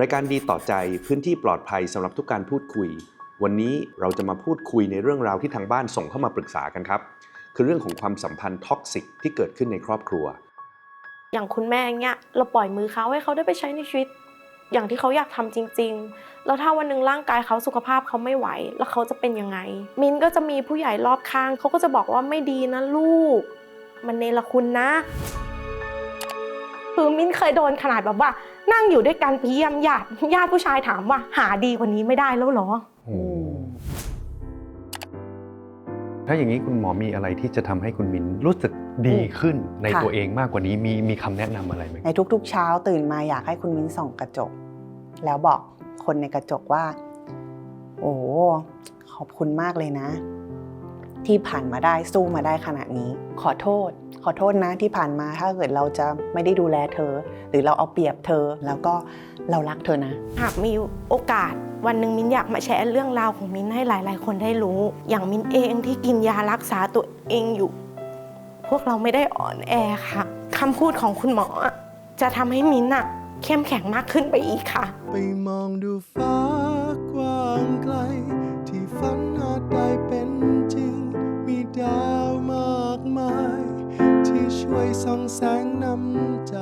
รายการดีต่อใจพื้นที่ปลอดภัยสำหรับทุกการพูดคุย วันนี้เราจะมาพูดคุยในเรื่องราวที่ทางบ้านส่งเข้ามาปรึกษากันครับ คือเรื่องของความสัมพันธ์ท็อกซิกที่เกิดขึ้นในครอบครัว อย่างคุณแม่เงี้ยเราปล่อยมือเขาให้เขาได้ไปใช้ในชีวิต อย่างที่เขาอยากทำจริง ๆ แล้วถ้าวันหนึ่งร่างกายเขาสุขภาพเขาไม่ไหว แล้วเขาจะเป็นยังไง มินก็จะมีผู้ใหญ่รอบข้างเขาก็จะบอกว่าไม่ดีนะลูก มันเนรคุณนะ คือมินเคยโดนขนาดแบบว่า นั่งอยู่ด้วยกันไปเยี่ยมญาติญาติผู้ชายถามว่า หาดีกว่านี้ไม่ได้แล้วเหรอ ถ้าอย่างนี้คุณหมอมีอะไรที่จะทำให้คุณมิ้นรู้สึกดีขึ้นในค่ะ ตัวเองมากกว่านี้มีมีคำแนะนำอะไรไหมในทุกๆ เช้าตื่นมาอยากให้คุณมิ้นส่องกระจก แล้วบอกคนในกระจกว่า โอ้ขอบคุณมากเลยนะ ที่ผ่านมาได้สู้มาได้ขนาดนี้ ขอโทษ ขอโทษนะที่ผ่านมาถ้าเกิดเราจะไม่ได้ดูแลเธอ หรือเราเอาเปรียบเธอแล้วก็เรารักเธอนะ หากมีโอกาสวันหนึ่งมิ้นอยากมาแชร์เรื่องราวของมิ้นให้หลาย ๆ คนได้รู้ อย่างมิ้นเองที่กินยารักษาตัวเองอยู่ พวกเราไม่ได้อ่อนแอค่ะคำพูดของคุณหมออะจะทำให้มิ้นอะเข้มแข็งมากขึ้นไปอีกค่ะ ไปมองดูฟ้ากว้างไกลากมาย ที่ช่วยส่องแสงนำใจ